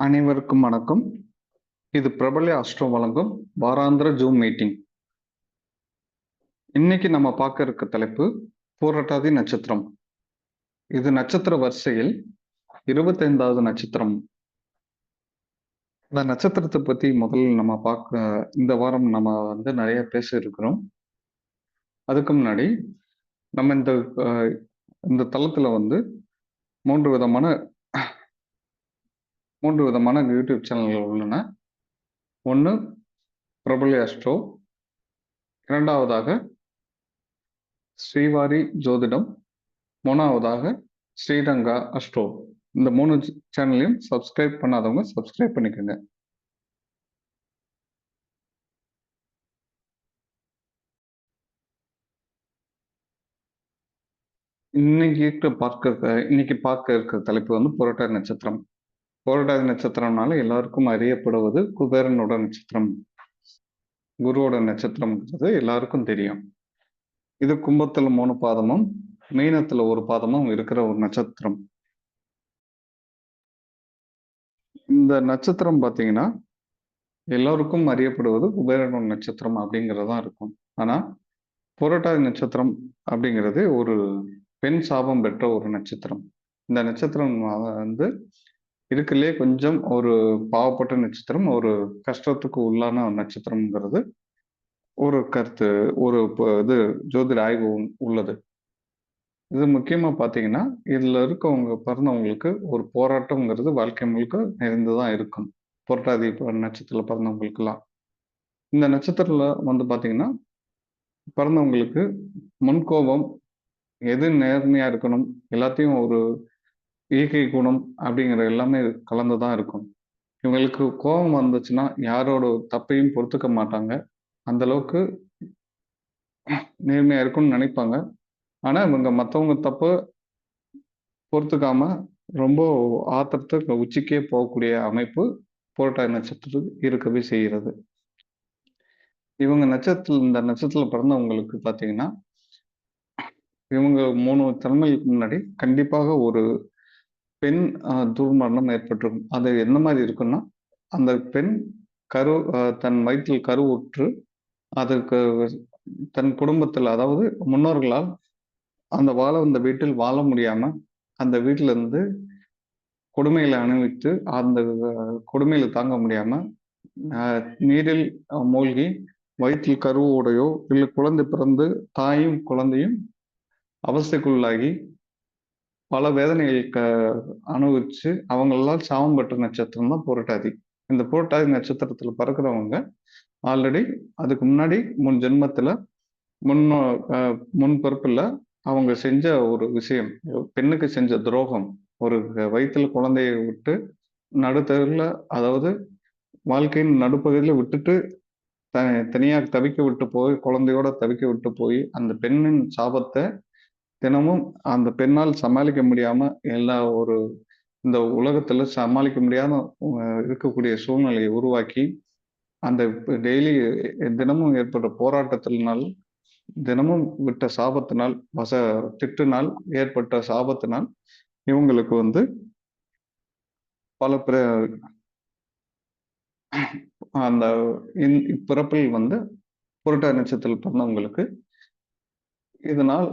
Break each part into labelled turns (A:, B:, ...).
A: அனைவருக்கும் வணக்கம். இது பிரபல அஸ்ட்ரோ வழங்கும் வாராந்திர ஜூம் மீட்டிங் இன்னைக்கு நம்ம பார்க்க இருக்க தலைப்பு பூரட்டாதி நட்சத்திரம். இது நட்சத்திர வரிசையில் இருபத்தைந்தாவது நட்சத்திரம். இந்த நட்சத்திரத்தை பத்தி முதல்ல நம்ம பார்க்க இந்த வாரம் நம்ம வந்து நிறைய பேச இருக்கிறோம். அதுக்கு முன்னாடி நம்ம இந்த இந்த தளத்துல வந்து மூன்று விதமான மூன்று விதமான யூடியூப் சேனல்கள் உள்ளன. ஒன்று பிரபல அஸ்ட்ரோ இரண்டாவதாக ஸ்ரீவாரி ஜோதிடம். மூணாவதாக ஸ்ரீரங்கா அஸ்ட்ரோ இந்த மூணு சேனலையும் சப்ஸ்கிரைப் பண்ணாதவங்க சப்ஸ்கிரைப் பண்ணிக்கோங்க. இன்னைக்கு பார்க்க இன்னைக்கு பார்க்க இருக்கிற தலைப்பு வந்து புரட்டாதி நட்சத்திரம். புரட்டாதி நட்சத்திரம்னால எல்லாருக்கும் அறியப்படுவது குபேரனோட நட்சத்திரம். குருவோட நட்சத்திரம்ன்றது எல்லாருக்கும் தெரியும். இது கும்பத்துல மூணு பாதமும் மீனத்துல ஒரு பாதமும் இருக்கிற ஒரு நட்சத்திரம். இந்த நட்சத்திரம் பாத்தீங்கன்னா எல்லோருக்கும் அறியப்படுவது குபேரனோட நட்சத்திரம் அப்படிங்கிறதா இருக்கும். ஆனா புரட்டாதி நட்சத்திரம் அப்படிங்கிறது ஒரு பெண் சாபம் பெற்ற ஒரு நட்சத்திரம். இந்த நட்சத்திரம் வந்து இருக்குல்லே கொஞ்சம் ஒரு பாவப்பட்ட நட்சத்திரம் ஒரு கஷ்டத்துக்கு உள்ளான நட்சத்திரம்ங்கிறது ஒரு கருத்து ஒரு இது ஜோதிட ஆய்வு உள்ளது. இது முக்கியமாக பார்த்தீங்கன்னா இதில் இருக்கவங்க பிறந்தவங்களுக்கு ஒரு போராட்டம்ங்கிறது வாழ்க்கை முழுக்க நிறைந்து தான் இருக்கும். புரட்டாதி நட்சத்திரத்தில் பிறந்தவங்களுக்குலாம் பிறந்தவங்களுக்கெல்லாம். இந்த நட்சத்திரத்தில் வந்து பார்த்தீங்கன்னா பிறந்தவங்களுக்கு முன்கோபம் எது நேர்மையாக இருக்கணும் எல்லாத்தையும் ஒரு ஈகை குணம் அப்படிங்கிற எல்லாமே கலந்து தான் இருக்கும். இவங்களுக்கு கோபம் வந்துச்சுன்னா யாரோட தப்பையும் பொறுத்துக்க மாட்டாங்க. அந்த அளவுக்கு நேர்மையா இருக்கும்னு நினைப்பாங்க. ஆனா இவங்க மற்றவங்க தப்பு பொறுத்துக்காம ரொம்ப ஆத்திரத்துக்கு உச்சிக்கே போகக்கூடிய அமைப்பு புரட்டாய் நட்சத்திரத்துக்கு இருக்கவே செய்கிறது. இவங்க நட்சத்திரம் இந்த நட்சத்திரத்தில் பிறந்தவங்களுக்கு பார்த்தீங்கன்னா இவங்க மூணு தலைமைக்கு முன்னாடி கண்டிப்பாக ஒரு பெண் துர்மரணம் ஏற்பட்டிருக்கும் அது என்ன மாதிரி இருக்குன்னா அந்த பெண் கரு தன் வயிற்றில் கருவுற்று அதுக்கு தன் குடும்பத்தில் அதாவது முன்னோர்களால் அந்த வாழ வந்த வீட்டில் வாழ முடியாம அந்த வீட்டில இருந்து கொடுமைகளை அந்த கொடுமையில தாங்க முடியாம நீரில் மூழ்கி வயிற்றில் கருவோடையோ இல்லை குழந்தை பிறந்து தாயும் குழந்தையும் அவஸ்தைக்குள்ளாகி பல வேதனைகள் க அனுபவிச்சு அவங்களால் சாபம் பெற்ற நட்சத்திரம் தான் புரட்டாதி. இந்த புரட்டாதி நட்சத்திரத்துல பிறக்கிறவங்க ஆல்ரெடி அதுக்கு முன்னாடி முன் ஜென்மத்துல முன்னோ முன் பிறப்புல அவங்க செஞ்ச ஒரு விஷயம் பெண்ணுக்கு செஞ்ச துரோகம். ஒரு வயிற்றுல குழந்தையை விட்டு நடுத்தருல அதாவது வாழ்க்கையின் நடுப்பகுதியில் விட்டுட்டு த தனியாக தவிக்க விட்டு போய் குழந்தையோட தவிக்க விட்டு போய் அந்த பெண்ணின் சாபத்தை தினமும் அந்த பெண்ணால் சமாளிக்க முடியாம எல்லா ஒரு இந்த உலகத்துல சமாளிக்க முடியாத இருக்கக்கூடிய சூழ்நிலையை உருவாக்கி அந்த டெய்லி தினமும் ஏற்பட்ட போராட்டத்தினால் தினமும் விட்ட சாபத்தினால் வச திட்டுனால் ஏற்பட்ட சாபத்தினால் இவங்களுக்கு வந்து பல பிற அந்த இன் இப்பிறப்பில் வந்து புரட்டாதி நட்சத்திரத்தில் பிறந்தவங்களுக்கு இதனால்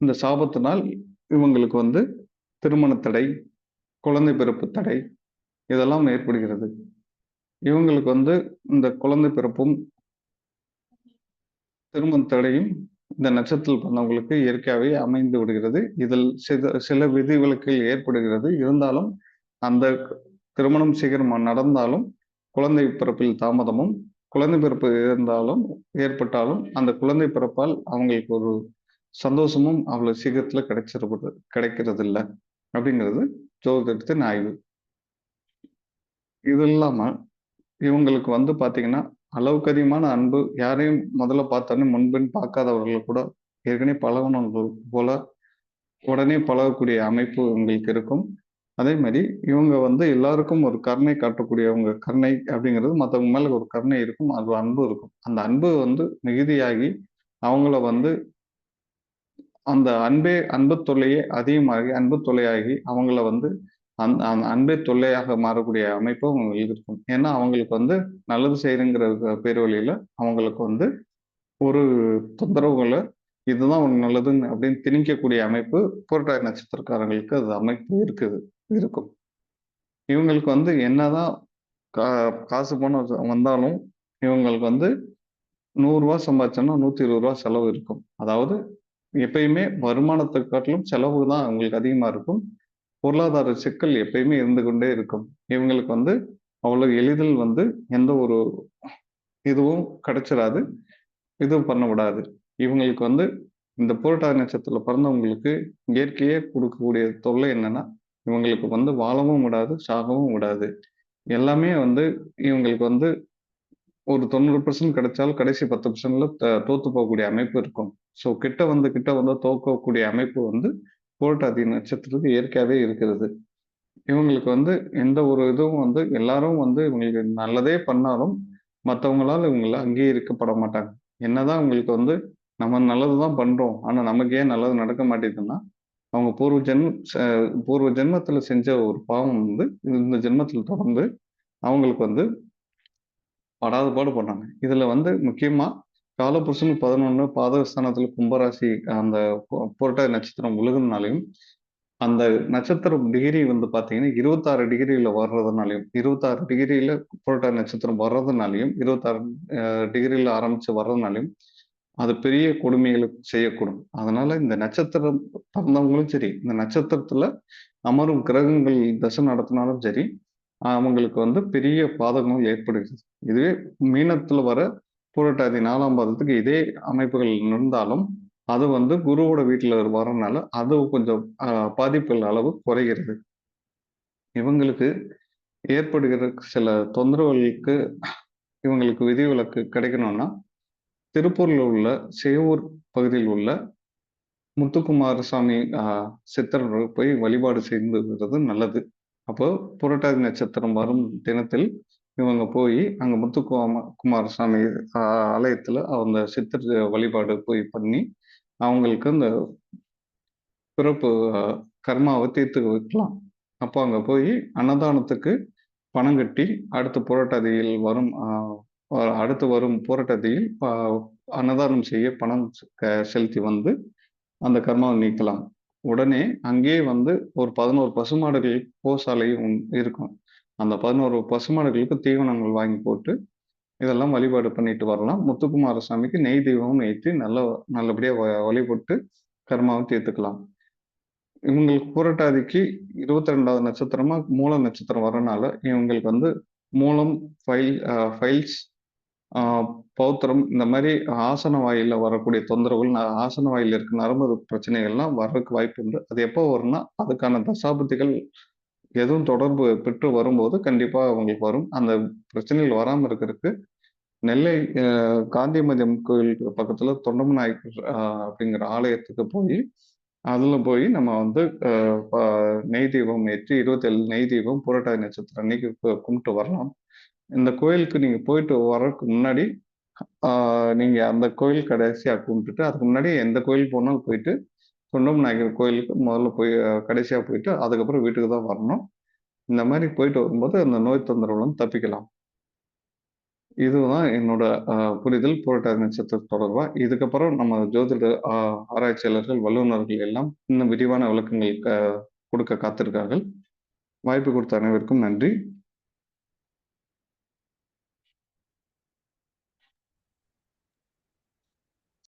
A: இந்த சாபத்தினால் இவங்களுக்கு வந்து திருமண தடை குழந்தை பிறப்பு தடை இதெல்லாம் ஏற்படுகிறது. இவங்களுக்கு வந்து இந்த குழந்தை பிறப்பும் திருமண தடையும் இந்த நட்சத்திரத்தில் பிறந்தவங்களுக்கு இயற்கையாகவே அமைந்து விடுகிறது. இதில் சில சில விதிவிலக்குகள் ஏற்படுகிறது. இருந்தாலும் அந்த திருமணம் சீக்கிரம் நடந்தாலும் குழந்தை பிறப்பில் தாமதமும் குழந்தை பிறப்பு இருந்தாலும் ஏற்பட்டாலும் அந்த குழந்தை பிறப்பால் அவங்களுக்கு ஒரு சந்தோஷமும் அவ்வளவு சீக்கிரத்துல கிடைச்சிடப்படுது கிடைக்கிறது இல்லை அப்படிங்கிறது ஜோதிடத்தின் ஆய்வு. இது இல்லாமல் இவங்களுக்கு வந்து பார்த்தீங்கன்னா அளவுக்கு அதிகமான அன்பு யாரையும் முதல்ல பார்த்தோன்னே முன்பின் பார்க்காதவர்கள் கூட ஏற்கனவே பழகினவர்கள் போல உடனே பழகக்கூடிய அமைப்பு இவங்களுக்கு இருக்கும். அதே மாதிரி இவங்க வந்து எல்லாருக்கும் ஒரு கருணை காட்டக்கூடியவங்க கருணை அப்படிங்கிறது மற்றவங்க மேலே ஒரு கருணை இருக்கும் அது அன்பு இருக்கும். அந்த அன்பு வந்து மிகுதியாகி அவங்கள வந்து அந்த அன்பே அன்பு தொல்லையே அதிகமாகி அன்பு தொல்லையாகி அவங்கள வந்து அந் அந்த அன்பே தொல்லையாக மாறக்கூடிய அமைப்பு அவங்களுக்கு இருக்கும். ஏன்னா அவங்களுக்கு வந்து நல்லது செய்யணுங்கிற பேர் வழியில அவங்களுக்கு வந்து ஒரு தொந்தரவுகளை இதுதான் ஒரு நல்லதுன்னு அப்படின்னு திணிக்கக்கூடிய அமைப்பு புரட்டாய் நட்சத்திரக்காரங்களுக்கு அது அமைப்பு இருக்குது இருக்கும். இவங்களுக்கு வந்து என்னதான் கா காசு பணம் வந்தாலும் இவங்களுக்கு வந்து நூறுரூவா சம்பாதிச்சோன்னா நூற்றி இருபது ரூபா செலவு இருக்கும். அதாவது எப்பயுமே வருமானத்தை காட்டிலும் செலவு தான் அவங்களுக்கு அதிகமாக இருக்கும். பொருளாதார சிக்கல் எப்பயுமே இருந்து கொண்டே இருக்கும். இவங்களுக்கு வந்து அவ்வளோ எளிதில் வந்து எந்த ஒரு இதுவும் கிடைச்சிடாது இதுவும் பண்ண விடாது. இவங்களுக்கு வந்து இந்த புரட்டாதி நட்சத்திரத்தில் பிறந்தவங்களுக்கு இயற்கையே கொடுக்கக்கூடிய தொல்லை என்னன்னா இவங்களுக்கு வந்து வாழவும் விடாது சாகவும் விடாது. எல்லாமே வந்து இவங்களுக்கு வந்து ஒரு தொண்ணூறு பர்சன்ட் கிடைச்சாலும் கடைசி பத்து பர்சன்ட்ல தோத்து போகக்கூடிய அமைப்பு இருக்கும். ஸோ கிட்ட வந்து கிட்ட வந்து தோக்கக்கூடிய அமைப்பு வந்து புரட்டாதி நட்சத்திரத்துக்கு இயற்கையாகவே இருக்கிறது. இவங்களுக்கு வந்து எந்த ஒரு இதுவும் வந்து எல்லாரும் வந்து இவங்களுக்கு நல்லதே பண்ணாலும் மற்றவங்களால இவங்கள அங்கீகரிக்கப்பட மாட்டாங்க. என்னதான் இவங்களுக்கு வந்து நம்ம நல்லது தான் பண்றோம். ஆனா நமக்கு ஏன் நல்லது நடக்க மாட்டேங்குதுன்னா அவங்க பூர்வ ஜென்ம பூர்வ ஜென்மத்துல செஞ்ச ஒரு பாவம் வந்து இந்த ஜென்மத்தில் தொடர்ந்து அவங்களுக்கு வந்து படாத பாடு பண்ணாங்க இதுல வந்து முக்கியமா காலபுருஷன் பதினொன்று பாதகஸ்தானத்துல கும்பராசி அந்த புரட்டாதி நட்சத்திரம் உலகனாலையும் அந்த நட்சத்திரம் டிகிரி வந்து பாத்தீங்கன்னா இருபத்தாறு டிகிரியில வர்றதுனாலையும் இருபத்தாறு டிகிரியில புரட்டாதி நட்சத்திரம் வர்றதுனாலையும் இருபத்தாறு டிகிரியில ஆரம்பிச்சு வர்றதுனாலையும் அது பெரிய கொடுமைகளை செய்யக்கூடும். அதனால இந்த நட்சத்திரம் பிறந்தவங்களும் சரி இந்த நட்சத்திரத்துல அமரும் கிரகங்கள் தசை நடத்தினாலும் சரி அவங்களுக்கு வந்து பெரிய பாதகங்கள் ஏற்படுகிறது. இதுவே மீனத்தில் வர புரட்டாதி நாலாம் பாதத்துக்கு இதே அமைப்புகள் இருந்தாலும் அது வந்து குருவோட வீட்டில் வரனால அது கொஞ்சம் பாதிப்புகள் அளவு குறைகிறது. இவங்களுக்கு ஏற்படுகிற சில தொந்தரவுகளுக்கு இவங்களுக்கு விதிவிலக்கு கிடைக்கணும்னா திருப்பூரில் உள்ள சேவூர் பகுதியில் உள்ள முத்துக்குமாரசாமி சித்தர் போய் வழிபாடு செய்து நல்லது. அப்போ புரட்டாதி நட்சத்திரம் வரும் தினத்தில் இவங்க போய் அங்க முத்துக்குமார குமாரசாமி ஆலயத்துல அந்த சித்திர வழிபாடு போய் பண்ணி அவங்களுக்கு அந்த பிறப்பு கர்மாவை தீர்த்து வைக்கலாம். அப்போ அங்க போய் அன்னதானத்துக்கு பணம் கட்டி அடுத்த புரட்டாதியில் வரும் அடுத்து வரும் போராட்டத்தில் அன்னதானம் செய்ய பணம் செலுத்தி வந்து அந்த கர்மாவை நீக்கலாம். உடனே அங்கேயே வந்து ஒரு பதினோரு பசுமாடுகள் கோசாலையும் இருக்கும். அந்த பதினோரு பசுமாடுகளுக்கு தீவனங்கள் வாங்கி போட்டு இதெல்லாம் வழிபாடு பண்ணிட்டு வரலாம். முத்துக்குமார சாமிக்கு நெய் தெய்வமும் ஏற்றி நல்ல நல்லபடியாக வழிபட்டு கர்மாவை தீர்த்துக்கலாம். இவங்களுக்கு புரட்டாதிக்கு இருபத்தி ரெண்டாவது நட்சத்திரமா மூல நட்சத்திரம் வரனால இவங்களுக்கு வந்து மூலம் ஃபைல் ஃபைல்ஸ் பௌத்திரம் இந்த மாதிரி ஆசன வாயில வரக்கூடிய தொந்தரவுகள் ஆசன வாயில் இருக்க நரம்பு பிரச்சனைகள்லாம் வர்றதுக்கு வாய்ப்பு உண்டு. அது எப்போ வரும்னா அதுக்கான தசாபுத்திகள் எதுவும் தொடர்பு பெற்று வரும்போது கண்டிப்பாக அவங்களுக்கு வரும். அந்த பிரச்சனைகள் வராமல் இருக்கிறதுக்கு நெல்லை காந்திமதியம் கோயில் தொண்டம் நாயக்கர் அப்படிங்கிற ஆலயத்துக்கு போய் அதில் போய் நம்ம வந்து நெய் தீபம் ஏற்றி இருபத்தி ஏழு நெய் தீபம் புரட்டாதி நட்சத்திரம் அன்னைக்கு கும்பிட்டு வரலாம். இந்த கோயிலுக்கு நீங்கள் போயிட்டு வர்றதுக்கு முன்னாடி நீங்கள் அந்த கோயில் கடைசியாக கும்பிட்டுட்டு அதுக்கு முன்னாடி எந்த கோயில் போனாலும் போயிட்டு தொண்டம் நாயகர் கோயிலுக்கு முதல்ல போய் கடைசியாக போயிட்டு அதுக்கப்புறம் வீட்டுக்கு தான் வரணும். இந்த மாதிரி போயிட்டு வரும்போது அந்த நோய் தொந்தரவுலாம் தப்பிக்கலாம். இதுதான் என்னோட புரிதல். புரட்டாதி நட்சத்திரம் தொடர்பாக இதுக்கப்புறம் நம்ம ஜோதிட ஆராய்ச்சியாளர்கள் வல்லுநர்கள் எல்லாம் இன்னும் விரிவான விளக்கங்கள் கொடுக்க காத்திருக்கார்கள். வாய்ப்பு கொடுத்த அனைவருக்கும் நன்றி.